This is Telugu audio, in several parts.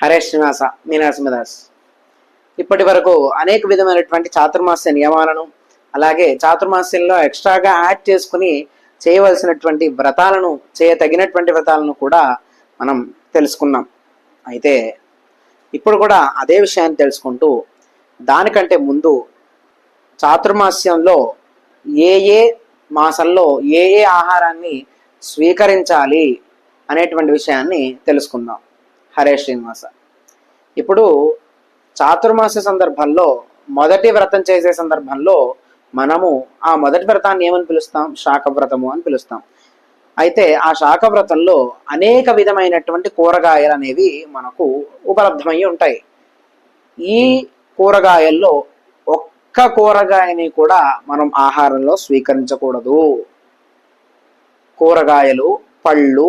హరే శ్రీనివాస మీ ఇప్పటి వరకు అనేక విధమైనటువంటి చాతుర్మాస్య నియమాలను అలాగే చాతుర్మాస్యంలో ఎక్స్ట్రాగా యాడ్ చేసుకుని చేయవలసినటువంటి వ్రతాలను చేయతగినటువంటి వ్రతాలను కూడా మనం తెలుసుకున్నాం. అయితే ఇప్పుడు కూడా అదే విషయాన్ని తెలుసుకుంటూ దానికంటే ముందు చాతుర్మాస్యంలో ఏ ఏ మాసంలో ఏ ఏ ఆహారాన్ని స్వీకరించాలి అనేటువంటి విషయాన్ని తెలుసుకుందాం. హరే శ్రీనివాస. ఇప్పుడు చాతుర్మాస సందర్భంలో మొదటి వ్రతం చేసే సందర్భంలో మనము ఆ మొదటి వ్రతాన్ని ఏమని పిలుస్తాం? శాఖ వ్రతము అని పిలుస్తాం. అయితే ఆ శాఖ వ్రతంలో అనేక విధమైనటువంటి కూరగాయలు అనేవి మనకు ఉపలబ్ధమై ఉంటాయి. ఈ కూరగాయల్లో ఒక్క కూరగాయని కూడా మనం ఆహారంలో స్వీకరించకూడదు. కూరగాయలు పళ్ళు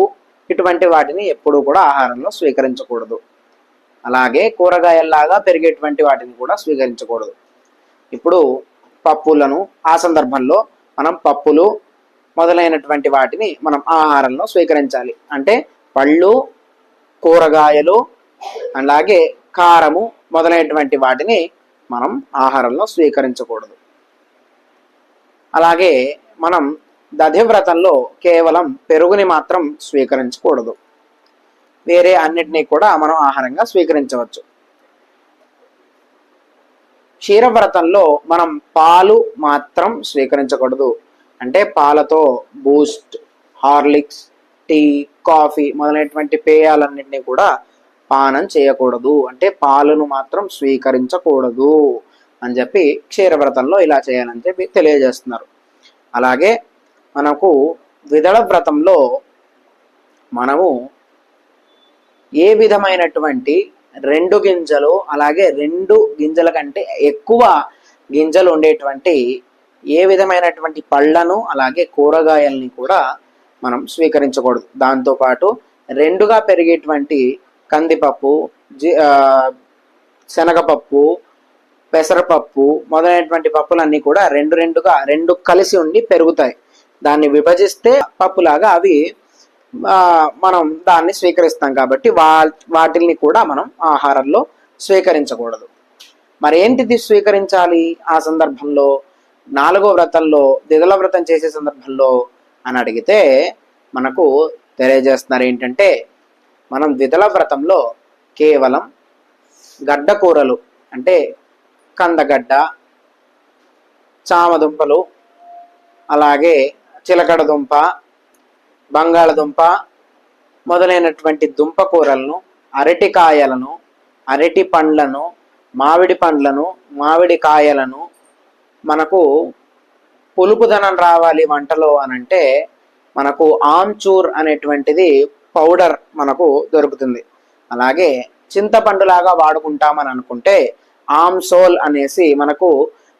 ఇటువంటి వాటిని ఎప్పుడూ కూడా ఆహారంలో స్వీకరించకూడదు. అలాగే కూరగాయల్లాగా పెరిగేటువంటి వాటిని కూడా స్వీకరించకూడదు. ఇప్పుడు పప్పులను ఆ సందర్భంలో మనం పప్పులు మొదలైనటువంటి వాటిని మనం ఆహారంలో స్వీకరించాలి. అంటే పళ్ళు కూరగాయలు అలాగే కారము మొదలైనటువంటి వాటిని మనం ఆహారంలో స్వీకరించకూడదు. అలాగే మనం దధివ్రతంలో కేవలం పెరుగుని మాత్రం స్వీకరించకూడదు. వేరే అన్నిటినీ కూడా మనం ఆహారంగా స్వీకరించవచ్చు. క్షీరవ్రతంలో మనం పాలు మాత్రం స్వీకరించకూడదు. అంటే పాలతో బూస్ట్ హార్లిక్స్ టీ కాఫీ మొదలైనటువంటి పేయాలన్నింటినీ కూడా పానం చేయకూడదు. అంటే పాలను మాత్రం స్వీకరించకూడదు అని చెప్పి క్షీరవ్రతంలో ఇలా చేయాలని చెప్పి తెలియజేస్తున్నారు. అలాగే మనకు ద్విదళ వ్రతంలో మనము ఏ విధమైనటువంటి రెండు గింజలు అలాగే రెండు గింజల కంటే ఎక్కువ గింజలు ఉండేటువంటి ఏ విధమైనటువంటి పళ్ళను అలాగే కూరగాయల్ని కూడా మనం స్వీకరించకూడదు. దాంతోపాటు రెండుగా పెరిగేటువంటి కందిపప్పు జి శనగపప్పు పెసరపప్పు మొదలైనటువంటి పప్పులన్నీ కూడా రెండు రెండుగా రెండు కలిసి ఉండి పెరుగుతాయి. దాన్ని విభజిస్తే పప్పులాగా అవి మనం దాన్ని స్వీకరిస్తాం కాబట్టి వా వాటిల్ని కూడా మనం ఆహారంలో స్వీకరించకూడదు. మరి ఏంటిది స్వీకరించాలి ఆ సందర్భంలో? నాలుగో వ్రతంలో దిదల వ్రతం చేసే సందర్భంలో అని అడిగితే మనకు తెలియజేస్తున్నారు ఏంటంటే మనం ద్విదల వ్రతంలో కేవలం గడ్డ కూరలు అంటే కందగడ్డ చామదుంపలు అలాగే చిలకడ దుంప బంగాళదుంప మొదలైనటువంటి దుంప కూరలను అరటికాయలను అరటి పండ్లను మామిడి పండ్లను మామిడి కాయలను మనకు పులుపుదనం రావాలి వంటలో అనంటే మనకు ఆమ్చూర్ అనేటువంటిది పౌడర్ మనకు దొరుకుతుంది. అలాగే చింతపండులాగా వాడుకుంటామని అనుకుంటే ఆమ్సోల్ అనేసి మనకు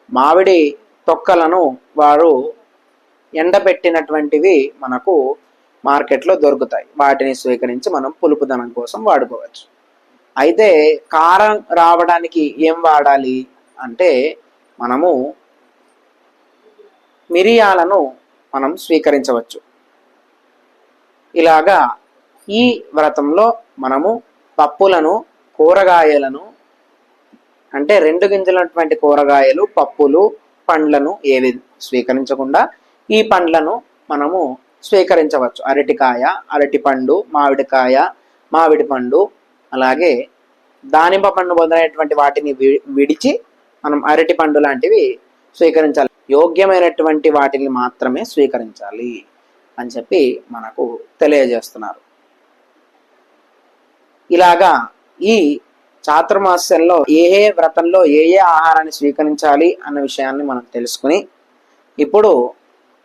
మామిడి తొక్కలను వారు ఎండబెట్టినటువంటివి మనకు మార్కెట్లో దొరుకుతాయి. వాటిని స్వీకరించి మనం పులుపుదనం కోసం వాడుకోవచ్చు. అయితే కారం రావడానికి ఏం వాడాలి అంటే మనము మిరియాలను మనం స్వీకరించవచ్చు. ఇలాగా ఈ వ్రతంలో మనము పప్పులను కూరగాయలను అంటే రెండు గింజలటువంటి కూరగాయలు పప్పులు పండ్లను ఏవి స్వీకరించకుండా ఈ పండ్లను మనము స్వీకరించవచ్చు. అరటికాయ అరటిపండు మామిడికాయ మామిడి పండు అలాగే దానిమ్మ పండు మొదలైనటువంటి వాటిని విడిచి మనం అరటి పండు లాంటివి స్వీకరించాలి. యోగ్యమైనటువంటి వాటిని మాత్రమే స్వీకరించాలి అని చెప్పి మనకు తెలియజేస్తున్నారు. ఇలాగా ఈ చాతుర్మాస్యంలో ఏ ఏ వ్రతంలో ఏ ఏ ఆహారాన్ని స్వీకరించాలి అన్న విషయాన్ని మనం తెలుసుకుని ఇప్పుడు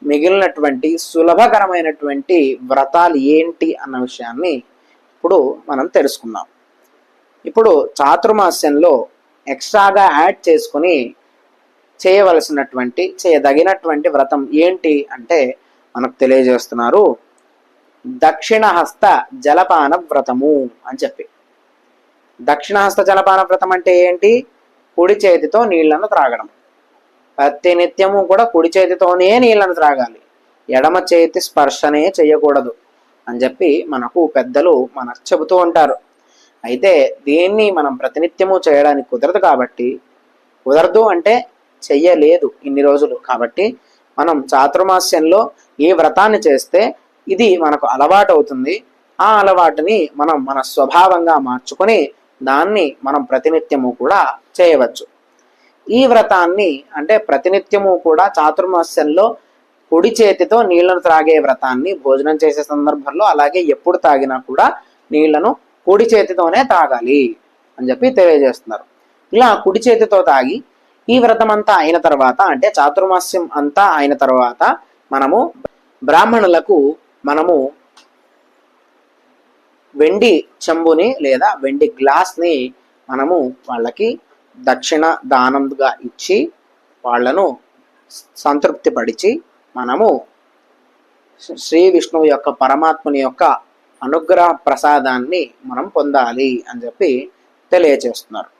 మిగిలినటువంటి సులభకరమైనటువంటి వ్రతాలు ఏంటి అన్న విషయాన్ని ఇప్పుడు మనం తెలుసుకుందాం. ఇప్పుడు చాతుర్మాస్యంలో ఎక్స్ట్రాగా యాడ్ చేసుకుని చేయవలసినటువంటి చేయదగినటువంటి వ్రతం ఏంటి అంటే మనకు తెలియజేస్తున్నారు దక్షిణహస్త జలపాన వ్రతము అని చెప్పి. దక్షిణహస్త జలపాన వ్రతం అంటే ఏంటి? కుడి చేతితో నీళ్ళను త్రాగడం. నిత్యము కూడా కుడి చేతితోనే నీళ్ళను త్రాగాలి. ఎడమ చేతి స్పర్శనే చేయకూడదు అని చెప్పి మనకు పెద్దలు మనకు చెబుతూ ఉంటారు. అయితే దీన్ని మనం ప్రతినిత్యము చేయడానికి కుదరదు కాబట్టి కుదరదు అంటే చెయ్యలేదు ఇన్ని రోజులు కాబట్టి మనం చాతుర్మాస్యంలో ఈ వ్రతాన్ని చేస్తే ఇది మనకు అలవాటు అవుతుంది. ఆ అలవాటుని మనం మన స్వభావంగా మార్చుకొని దాన్ని మనం ప్రతినిత్యము కూడా చేయవచ్చు. ఈ వ్రతాన్ని అంటే ప్రతినిత్యము కూడా చాతుర్మాస్యంలో కుడి చేతితో నీళ్ళను త్రాగే వ్రతాన్ని భోజనం చేసే సందర్భంలో అలాగే ఎప్పుడు తాగినా కూడా నీళ్ళను కుడి చేతితోనే తాగాలి అని చెప్పి తెలియజేస్తున్నారు. ఇలా కుడి చేతితో తాగి ఈ వ్రతం అంతా అయిన తర్వాత అంటే చాతుర్మాస్యం అంతా అయిన తర్వాత మనము బ్రాహ్మణులకు మనము వెండి చెంబుని లేదా వెండి గ్లాస్ని మనము వాళ్ళకి దక్షిణ దానంగా ఇచ్చి వాళ్ళను సంతృప్తిపడిచి మనము శ్రీ విష్ణువు యొక్క పరమాత్ముని యొక్క అనుగ్రహ ప్రసాదాన్ని మనం పొందాలి అని చెప్పి తెలియజేస్తున్నారు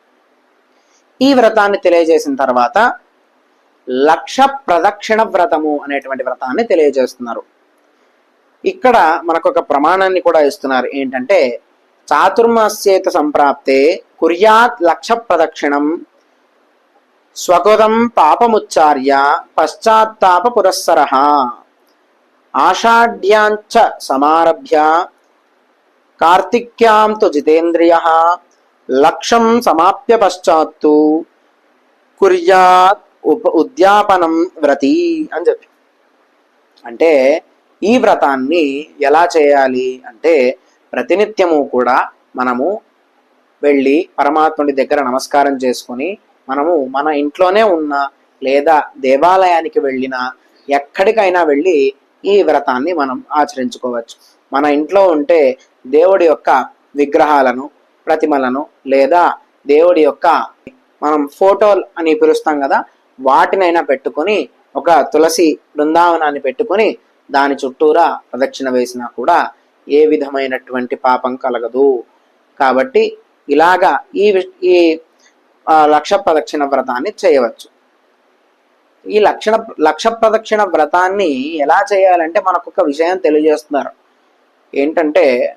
ఈ వ్రతాన్ని తెలియజేసిన తర్వాత లక్ష ప్రదక్షిణ వ్రతము అనేటువంటి వ్రతాన్ని తెలియజేస్తున్నారు. ఇక్కడ మనకు ఒక ప్రమాణాన్ని కూడా ఇస్తున్నారు. ఏంటంటే చాతుర్మాస్యేత సంప్రాప్తే కుర్యాత్ లక్ష ప్రదక్షిణం స్వగతం పాపముచ్చార్య పశ్చాత్తాప పురస్సర. ఆషాఢ్యాంచ సమారభ్య కార్తిక్యాం తు జితేంద్రియ. లక్షం సమాప్య పశ్చాత్తు కుర్యాత్ ఉప ఉద్యాపనం వ్రతి అని చెప్పి. అంటే ఈ వ్రతాన్ని ఎలా చేయాలి అంటే ప్రతినిత్యము కూడా మనము వెళ్ళి పరమాత్ముడి దగ్గర నమస్కారం చేసుకొని మనము మన ఇంట్లోనే ఉన్న లేదా దేవాలయానికి వెళ్ళిన ఎక్కడికైనా వెళ్ళి ఈ వ్రతాన్ని మనం ఆచరించుకోవచ్చు. మన ఇంట్లో ఉంటే దేవుడి యొక్క విగ్రహాలను ప్రతిమలను లేదా దేవుడి యొక్క మనం ఫోటోలు అని పిలుస్తాం కదా వాటినైనా పెట్టుకొని ఒక తులసి బృందావనాన్ని పెట్టుకొని దాని చుట్టూరా ప్రదక్షిణ వేసినా కూడా ఏ విధమైనటువంటి పాపం కలగదు. కాబట్టి ఇలాగా ఈ వి- ఈ లక్ష ప్రదక్షిణ వ్రతాన్ని చేయవచ్చు. ఈ లక్షణ లక్ష ప్రదక్షిణ వ్రతాన్ని ఎలా చేయాలంటే మనకు ఒక విషయం తెలియజేస్తున్నారు. ఏంటంటే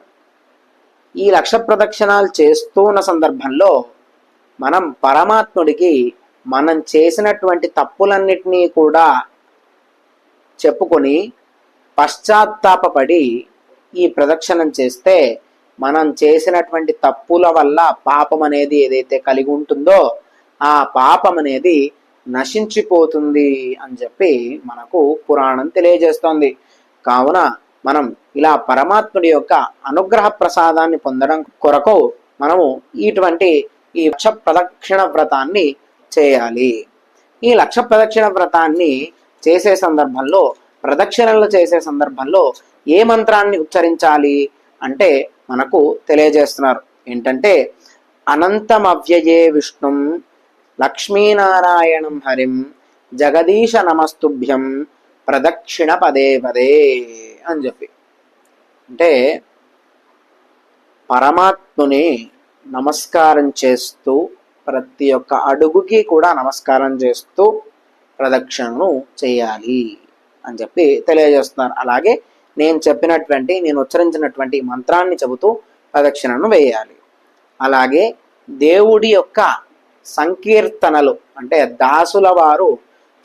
ఈ లక్ష ప్రదక్షిణాలు చేస్తూ ఉన్న సందర్భంలో మనం పరమాత్ముడికి మనం చేసినటువంటి తప్పులన్నిటినీ కూడా చెప్పుకొని పశ్చాత్తాపపడి ఈ ప్రదక్షిణం చేస్తే మనం చేసినటువంటి తప్పుల వల్ల పాపం అనేది ఏదైతే కలిగి ఉంటుందో ఆ పాపం అనేది నశించిపోతుంది అని చెప్పి మనకు పురాణం తెలియజేస్తోంది. కావున మనం ఇలా పరమాత్ముడి యొక్క అనుగ్రహ ప్రసాదాన్ని పొందడం కొరకు మనము ఇటువంటి ఈ లక్ష ప్రదక్షిణ వ్రతాన్ని చేయాలి. ఈ లక్ష ప్రదక్షిణ వ్రతాన్ని చేసే సందర్భంలో ప్రదక్షిణలు చేసే సందర్భంలో ఏ మంత్రాన్ని ఉచ్చరించాలి అంటే మనకు తెలియజేస్తున్నారు. ఏంటంటే అనంతమవ్యయే విష్ణుం లక్ష్మీనారాయణం హరిం జగదీశ నమస్తుభ్యం ప్రదక్షిణ పదే పదే అని చెప్పి. అంటే పరమాత్ముని నమస్కారం చేస్తూ ప్రతి ఒక్క అడుగుకి కూడా నమస్కారం చేస్తూ ప్రదక్షిణను చేయాలి. అని చెప్పి తెలియజేస్తున్నారు. అలాగే నేను చెప్పినటువంటి నేను ఉచ్చరించినటువంటి మంత్రాన్ని చెబుతూ ప్రదక్షిణను వేయాలి. అలాగే దేవుడి యొక్క సంకీర్తనలు అంటే దాసుల వారు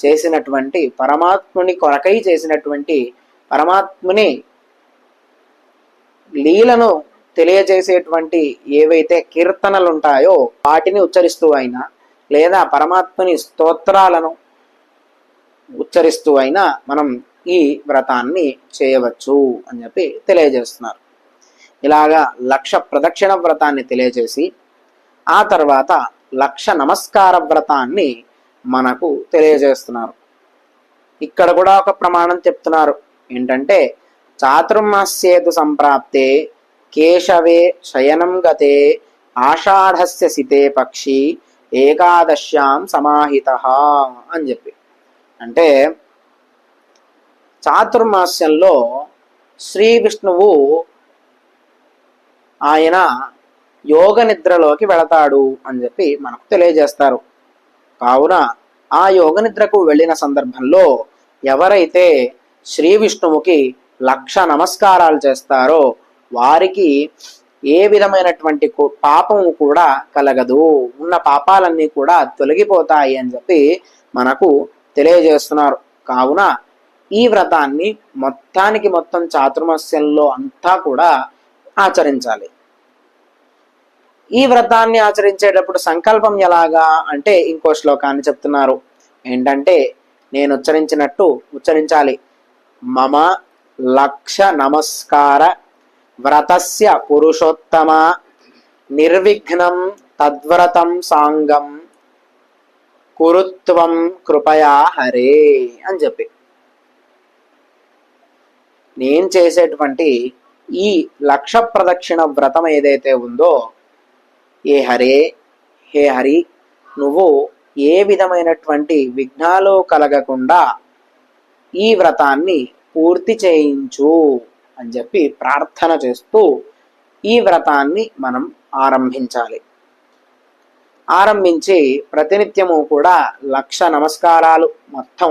చేసినటువంటి పరమాత్ముని కొరకై చేసినటువంటి పరమాత్ముని లీలను తెలియజేసేటువంటి ఏవైతే కీర్తనలు ఉంటాయో వాటిని ఉచ్చరిస్తూ అయినా లేదా పరమాత్ముని స్తోత్రాలను ఉచ్చరిస్తూ అయినా మనం ఈ వ్రతాన్ని చేయవచ్చు అని చెప్పి తెలియజేస్తున్నారు. ఇలాగా లక్ష ప్రదక్షిణ వ్రతాన్ని తెలియజేసి ఆ తర్వాత లక్ష నమస్కార వ్రతాన్ని మనకు తెలియజేస్తున్నారు. ఇక్కడ కూడా ఒక ప్రమాణం చెప్తున్నారు. ఏంటంటే చాతుర్మాస్యేతు సంప్రాప్తే కేశవే శయనం గతే ఆషాఢస్య సితే పక్షి ఏకాదశ్యాం సమాహిత అని చెప్పి. అంటే చాతుర్మాస్యంలో శ్రీ విష్ణువు ఆయన యోగ నిద్రలోకి వెళతాడు అని చెప్పి మనకు తెలియజేస్తారు. కావున ఆ యోగ నిద్రకు వెళ్ళిన సందర్భంలో ఎవరైతే శ్రీ విష్ణువుకి లక్ష నమస్కారాలు చేస్తారో వారికి ఏ విధమైనటువంటి పాపము కూడా కలగదు. ఉన్న పాపాలన్నీ కూడా తొలగిపోతాయి అని చెప్పి మనకు తెలియజేస్తున్నారు. కావున ఈ వ్రతాన్ని మొత్తానికి మొత్తం చాతుర్మాస్యంలో అంతా కూడా ఆచరించాలి. ఈ వ్రతాన్ని ఆచరించేటప్పుడు సంకల్పం ఎలాగా అంటే ఇంకో శ్లోకాన్ని చెప్తున్నారు. ఏంటంటే నేను ఉచ్చరించినట్టు ఉచ్చరించాలి. మమ లక్ష నమస్కార వ్రతస్య పురుషోత్తమ నిర్విఘ్నం తద్వ్రతం సాంగం కురుత్వం కృపయా హరే అని చెప్పి. నేను చేసేటువంటి ఈ లక్ష ప్రదక్షిణ వ్రతం ఏదైతే ఉందో ఏ హరే హే హరి నువ్వు ఏ విధమైనటువంటి విఘ్నాలు కలగకుండా ఈ వ్రతాన్ని పూర్తి చేయించు అని చెప్పి ప్రార్థన చేస్తూ ఈ వ్రతాన్ని మనం ఆరంభించాలి. ఆరంభించి ప్రతినిత్యము కూడా లక్ష నమస్కారాలు మొత్తం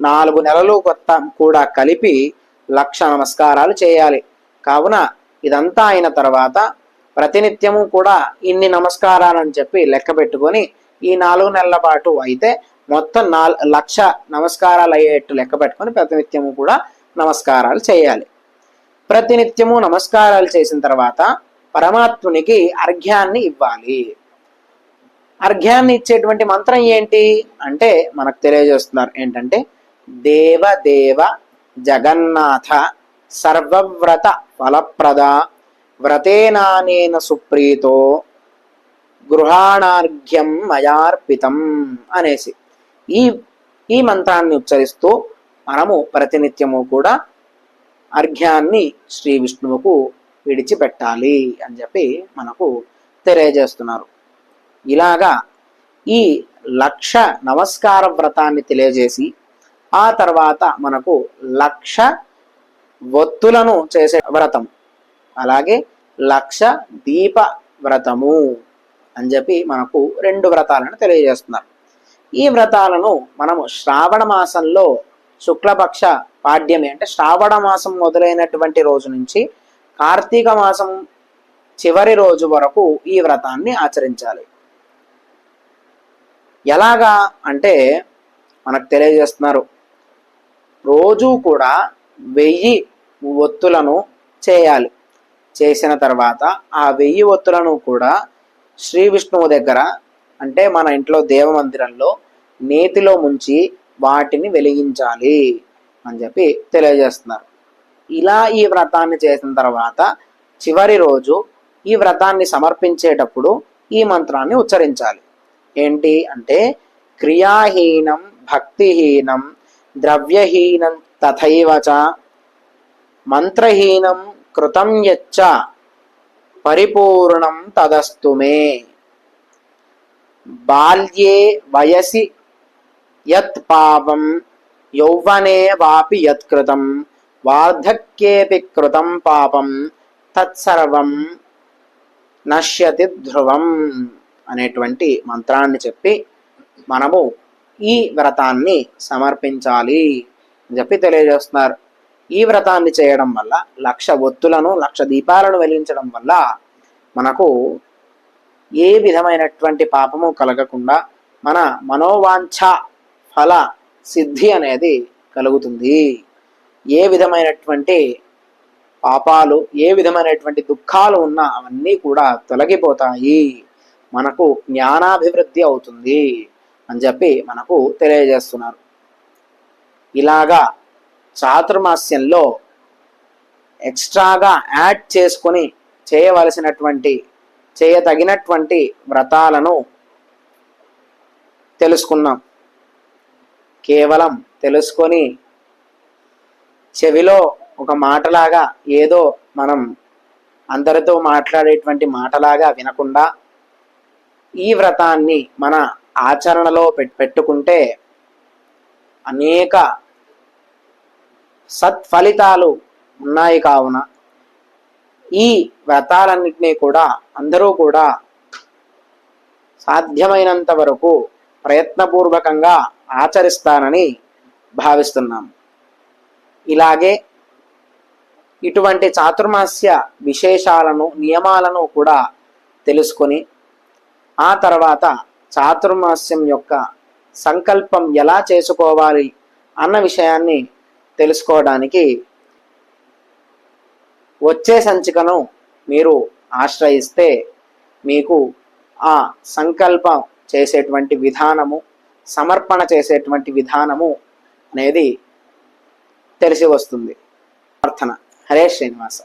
నాలుగు నెలలు కొత్త కూడా కలిపి లక్ష నమస్కారాలు చేయాలి. కావున ఇదంతా అయిన తర్వాత ప్రతినిత్యము కూడా ఇన్ని నమస్కారాలని చెప్పి లెక్క పెట్టుకొని ఈ నాలుగు నెలల పాటు అయితే మొత్తం నా లక్ష నమస్కారాలు అయ్యేట్టు లెక్క పెట్టుకొని ప్రతినిత్యము కూడా నమస్కారాలు చేయాలి. ప్రతినిత్యము నమస్కారాలు చేసిన తర్వాత పరమాత్మునికి అర్ఘ్యాన్ని ఇవ్వాలి. అర్ఘ్యాన్ని ఇచ్చేటువంటి మంత్రం ఏంటి? అంటే మనకు తెలియజేస్తున్నారు ఏంటంటే దేవ దేవ జగన్నాథ సర్వవ్రత ఫలప్రద వ్రతేనానేన సుప్రీతో గృహాణార్ఘ్యం మయార్పితం అనేసి. ఈ ఈ మంత్రాన్ని ఉచ్చరిస్తూ మనము ప్రతినిత్యము కూడా అర్ఘ్యాన్ని శ్రీ విష్ణువుకు విడిచిపెట్టాలి అని చెప్పి మనకు తెలియజేస్తున్నారు. ఇలాగా ఈ లక్ష నమస్కార వ్రతాన్ని తెలియజేసి ఆ తర్వాత మనకు లక్ష ఒత్తులను చేసే వ్రతం. అలాగే లక్ష దీప వ్రతము అని చెప్పి మనకు రెండు వ్రతాలను తెలియజేస్తున్నారు. ఈ వ్రతాలను మనము శ్రావణ మాసంలో శుక్లపక్ష పాడ్యమి అంటే శ్రావణ మాసం మొదలైనటువంటి రోజు నుంచి కార్తీక మాసం చివరి రోజు వరకు ఈ వ్రతాన్ని ఆచరించాలి. ఎలాగా అంటే మనకు తెలియజేస్తున్నారు. రోజు కూడా వెయ్యి ఒత్తులను చేయాలి. చేసిన తర్వాత ఆ వెయ్యి ఒత్తులను కూడా శ్రీ విష్ణువు దగ్గర అంటే మన ఇంట్లో దేవమందిరంలో నేతిలో ముంచి వాటిని వెలిగించాలి అని చెప్పి తెలియజేస్తున్నారు. ఇలా ఈ వ్రతాన్ని చేసిన తర్వాత చివరి రోజు ఈ వ్రతాన్ని సమర్పించేటప్పుడు ఈ మంత్రాన్ని ఉచ్చరించాలి. ఏంటి అంటే క్రియాహీనం భక్తిహీనం ద్రవ్యహీనం తథైవ మంత్రహీనం కృతం యచ్చ పరిపూర్ణం తదస్తు మే. బాల్యే వయసి యత్ పాపం యౌవనే వాపి యత్కృతం వార్ధక్యేపి కృతం పాపం తత్సర్వం నశ్యతి ధ్రువం. అనేటువంటి మంత్రాన్ని చెప్పి మనము ఈ వ్రతాన్ని సమర్పించాలి అని చెప్పి తెలియజేస్తున్నారు. ఈ వ్రతాన్ని చేయడం వల్ల లక్ష ఒత్తులను లక్ష దీపాలను వెలిగించడం వల్ల మనకు ఏ విధమైనటువంటి పాపము కలగకుండా మన మనోవాంఛ ఫల సిద్ధి అనేది కలుగుతుంది. ఏ విధమైనటువంటి పాపాలు ఏ విధమైనటువంటి దుఃఖాలు ఉన్నా అవన్నీ కూడా తొలగిపోతాయి. మనకు జ్ఞానాభివృద్ధి అవుతుంది అని చెప్పి మనకు తెలియజేస్తున్నారు. ఇలాగా చాతుర్మాస్యంలో ఎక్స్ట్రాగా యాడ్ చేసుకొని చేయవలసినటువంటి చేయతగినటువంటి వ్రతాలను తెలుసుకున్నాం. కేవలం తెలుసుకొని చెవిలో ఒక మాటలాగా ఏదో మనం అందరితో మాట్లాడేటువంటి మాటలాగా వినకుండా ఈ వ్రతాన్ని మన ఆచరణలో పెట్టుకుంటే అనేక సత్ఫలితాలు ఉన్నాయి కావున ఈ వ్రతాలన్నింటినీ కూడా అందరూ కూడా సాధ్యమైనంత వరకు ప్రయత్నపూర్వకంగా ఆచరిస్తానని భావిస్తున్నాం ఇలాగే ఇటువంటి చాతుర్మాస్య విశేషాలను నియమాలను కూడా తెలుసుకొని ఆ తర్వాత చాతుర్మాస్యం యొక్క సంకల్పం ఎలా చేసుకోవాలి అన్న విషయాన్ని తెలుసుకోవడానికి వచ్చే సంచికను మీరు ఆశ్రయిస్తే మీకు ఆ సంకల్పం చేసేటువంటి విధానము సమర్పణ చేసేటువంటి విధానము అనేది తెలిసి వస్తుంది. ప్రార్థన. హరే శ్రీనివాస.